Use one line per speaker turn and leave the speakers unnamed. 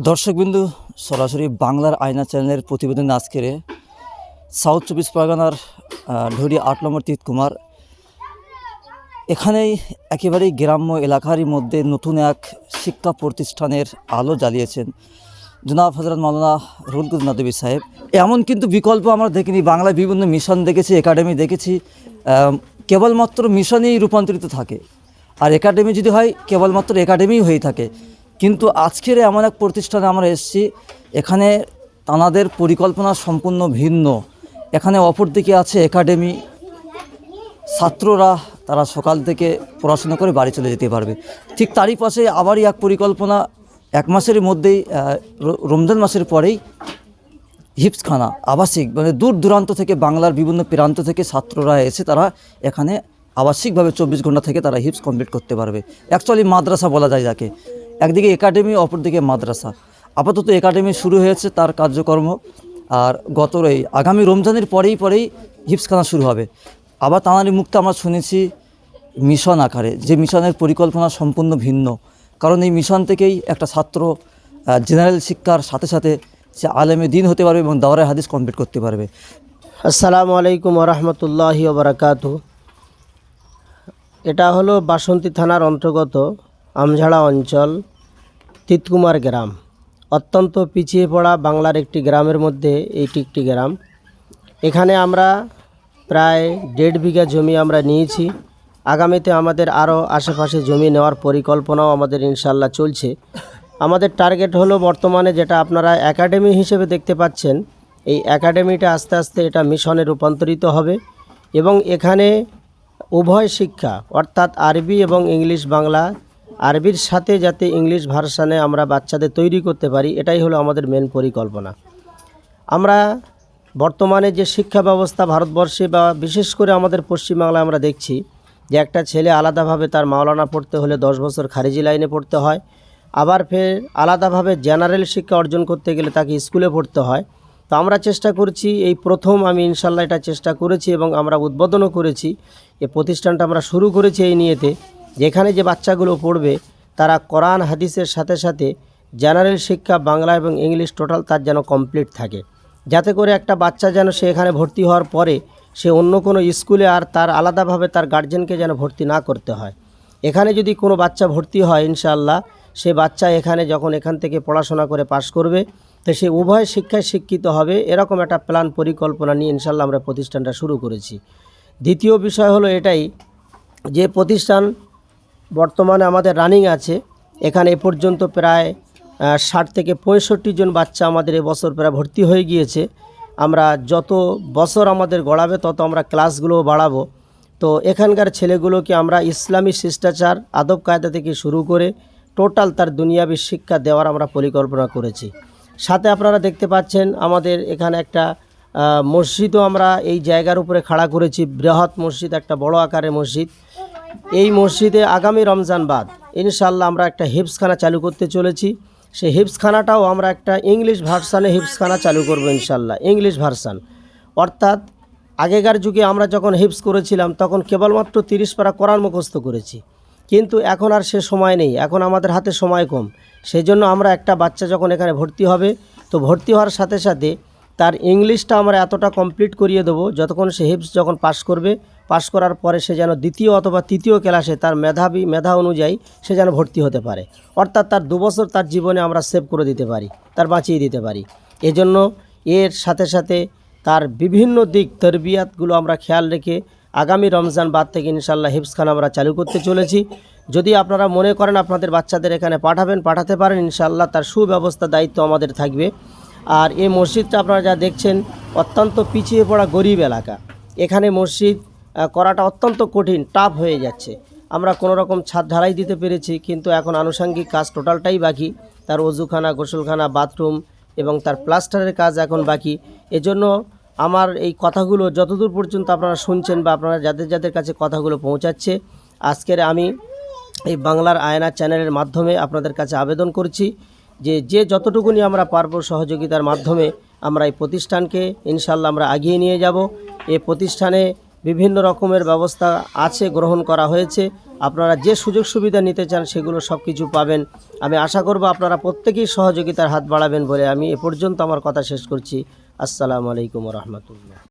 দর্শকবিন্দু, সরাসরি বাংলার আয়না চ্যানেলের প্রতিবেদন আজকের সাউথ চব্বিশ পরগনার ঢুরি আট নম্বর তিত কুমার। এখানেই একেবারেই গ্রাম্য এলাকারই মধ্যে নতুন এক শিক্ষা প্রতিষ্ঠানের আলো জ্বালিয়েছেন জনাব হজরত মাওলানা রুলকুদ নদী সাহেব। এমন কিন্তু বিকল্প আমরা দেখিনি, বাংলায় বিভিন্ন মিশন দেখেছি, একাডেমি দেখেছি কেবলমাত্র মিশনেই রূপান্তরিত থাকে। আর একাডেমি যদি হয়, কেবলমাত্র একাডেমিই হয়ে থাকে। কিন্তু আজকের এমন এক প্রতিষ্ঠানে আমরা এসেছি, এখানে তাঁদের পরিকল্পনা সম্পূর্ণ ভিন্ন। এখানে অপরদিকে আছে একাডেমি। ছাত্ররা তারা সকাল থেকে পড়াশোনা করে বাড়ি চলে যেতে পারবে। ঠিক তারই পাশে আবারই এক পরিকল্পনা, এক মাসের মধ্যেই রমজান মাসের পরেই হিপসখানা আবাসিক মানে দূর দূরান্ত থেকে বাংলার বিভিন্ন প্রান্ত থেকে ছাত্ররা এসে তারা এখানে আবাসিকভাবে চব্বিশ ঘণ্টা থেকে তারা হিপস কমপ্লিট করতে পারবে। অ্যাকচুয়ালি মাদ্রাসা বলা যায় যাকে। একদিকে একাডেমি, অপরদিকে মাদ্রাসা। আপাতত একাডেমি শুরু হয়েছে, তার কার্যকর্ম। আর গত এই আগামী রমজানের পরেই পরেই হিপসখানা শুরু হবে। আবার তাঁরারই মুক্ত আমরা শুনেছি মিশন আকারে, যে মিশনের পরিকল্পনা সম্পূর্ণ ভিন্ন। কারণ এই মিশন থেকেই একটা ছাত্র জেনারেল শিক্ষার সাথে সাথে সে আলেমে দিন হতে পারবে এবং দাওয়ারে হাদিস কমপ্লিট করতে পারবে।
আসসালামু আলাইকুম রহমতুল্লাহ বারাকাতু এটা হলো বাসন্তী থানার অন্তর্গত আমঝাড়া অঞ্চল। তিতকুমার গ্রাম। অত্যন্ত পিছিয়ে পড়া বাংলার একটি গ্রামের মধ্যে এইটি একটি গ্রাম। এখানে আমরা প্রায় দেড় বিঘা জমি আমরা নিয়েছি। আগামীতে আমাদের আরও আশেপাশে জমি নেওয়ার পরিকল্পনাও আমাদের ইনশাল্লাহ চলছে। আমাদের টার্গেট হলো বর্তমানে যেটা আপনারা একাডেমি হিসেবে দেখতে পাচ্ছেন, এই একাডেমিটা আস্তে আস্তে এটা মিশনে রূপান্তরিত হবে এবং এখানে উভয় শিক্ষা, অর্থাৎ আরবি এবং ইংলিশ বাংলা আরবির সাথে যাতে ইংলিশ ভার্সানে আমরা বাচ্চাদের তৈরি করতে পারি, এটাই হলো আমাদের মেন পরিকল্পনা। আমরা বর্তমানে যে শিক্ষা ব্যবস্থা ভারতবর্ষে বা বিশেষ করে আমাদের পশ্চিমবাংলায় আমরা দেখছি, যে একটা ছেলে আলাদাভাবে তার মাওলানা পড়তে হলে দশ বছর খারিজি লাইনে পড়তে হয়, আবার ফের আলাদাভাবে জেনারেল শিক্ষা অর্জন করতে গেলে তাকে স্কুলে পড়তে হয়। তো আমরা চেষ্টা করছি, এই প্রথম আমি ইনশাল্লাহ এটা চেষ্টা করেছি এবং আমরা উদ্বোধনও করেছি এই প্রতিষ্ঠানটা আমরা শুরু করেছি এই নিয়েতে। যেখানে যে বাচ্চাগুলো পড়বে, তারা কোরআন, হাদিসের সাথে সাথে জেনারেল শিক্ষা, বাংলা এবং ইংলিশ টোটাল তার যেন কমপ্লিট থাকে। যাতে করে একটা বাচ্চা যেন সে এখানে ভর্তি হওয়ার পরে সে অন্য কোনো স্কুলে আর তার আলাদাভাবে তার গার্জেনকে যেন ভর্তি না করতে হয়। এখানে যদি কোনো বাচ্চা ভর্তি হয়, ইনশাআল্লাহ, সে বাচ্চা এখানে যখন এখান থেকে পড়াশোনা করে পাশ করবে, তো সে উভয় শিক্ষায় শিক্ষিত হবে। এরকম একটা প্ল্যান পরিকল্পনা নিয়ে ইনশাআল্লাহ আমরা প্রতিষ্ঠানটা শুরু করেছি। দ্বিতীয় বিষয় হলো এটাই যে প্রতিষ্ঠান বর্তমানে আমাদের রানিং আছে। এখানে এ পর্যন্ত প্রায় ষাট থেকে পঁয়ষট্টি জন বাচ্চা আমাদের এবছর প্রায় ভর্তি হয়ে গিয়েছে। আমরা যত বছর আমাদের গড়াবে, তত আমরা ক্লাসগুলো বাড়াবো। তো এখানকার ছেলেগুলোকে আমরা ইসলামী শিষ্টাচার, আদব কায়দা থেকে শুরু করে টোটাল তার দুনিয়াবী শিক্ষা দেওয়ার আমরা পরিকল্পনা করেছি। সাথে আপনারা দেখতে পাচ্ছেন, আমাদের এখানে একটা মসজিদও আমরা এই জায়গার উপরে খাড়া করেছি। বৃহৎ মসজিদ, একটা বড় আকারের মসজিদ। এই মসজিদে আগামী রমজান বাদ। ইনশাল্লাহ আমরা একটা হিপসখানা চালু করতে চলেছি। সেই হিপসখানাটাও আমরা একটা ইংলিশ ভার্সানে হিপসখানা চালু করব ইনশাল্লাহ ইংলিশ ভার্সান। অর্থাৎ আগেকার যুগে আমরা যখন হিপস করেছিলাম, তখন কেবলমাত্র তিরিশ পারা কোরআন মুখস্থ করেছি। কিন্তু এখন আর সে সময় নেই, এখন আমাদের হাতে সময় কম। সেই জন্য আমরা একটা বাচ্চা যখন এখানে ভর্তি হবে, তো ভর্তি হওয়ার সাথে সাথে তার ইংলিশটা আমরা এতটা কমপ্লিট করিয়ে দেবো, যতক্ষণ সে হিপস যখন পাস করবে পাস করার পরে সে যেন দ্বিতীয় অথবা তৃতীয় ক্লাসে তার মেধাবী, মেধা অনুযায়ী সে যেন ভর্তি হতে পারে। অর্থাৎ তার দুবছর তার জীবনে আমরা সেভ করে দিতে পারি, তার বাঁচিয়ে দিতে পারি। এজন্য এর সাথে সাথে তার বিভিন্ন দিক, তরবিয়াতগুলো আমরা খেয়াল রেখে আগামী রমজান বাদ থেকে ইনশাল্লাহ হিপসখানা আমরা চালু করতে চলেছি। যদি আপনারা মনে করেন আপনাদের বাচ্চাদের এখানে পাঠাবেন, পাঠাতে পারেন ইনশাল্লাহ তার সুব্যবস্থা, দায়িত্ব আমাদের থাকবে। আর এই মসজিদটা আপনারা যা দেখছেন, অত্যন্ত পিছিয়ে পড়া গরিব এলাকা। এখানে মসজিদ করাটা অত্যন্ত কঠিন টাফ হয়ে যাচ্ছে। আমরা কোনো রকম ছাদ ঢালাই দিতে পেরেছি, কিন্তু এখন আনুষঙ্গিক কাজ টোটালটাই বাকি। তার অজুখানা গোসলখানা বাথরুম এবং তার প্লাস্টারের কাজ এখন বাকি। এজন্য আমার এই কথাগুলো যতদূর পর্যন্ত আপনারা শুনছেন বা আপনারা যাদের যাদের কাছে কথাগুলো পৌঁছাচ্ছে, আজকের আমি এই বাংলার আয়না চ্যানেলের মাধ্যমে আপনাদের কাছে আবেদন করছি। যে যে যতটুকুনি আমরা পারব সহযোগিতার মাধ্যমে আমরা এই প্রতিষ্ঠানকে ইনশাল্লাহ আমরা এগিয়ে নিয়ে যাব। এই প্রতিষ্ঠানে বিভিন্ন রকমের ব্যবস্থা আছে, গ্রহণ করা হয়েছে। আপনারা যে সুযোগ সুবিধা নিতে চান সেগুলো সব কিছু পাবেন। আমি আশা করব আপনারা প্রত্যেকেই সহযোগিতার হাত বাড়াবেন বলে আমি এ পর্যন্ত আমার কথা শেষ করছি। আসসালামু আলাইকুম রহমতুল্লাহ।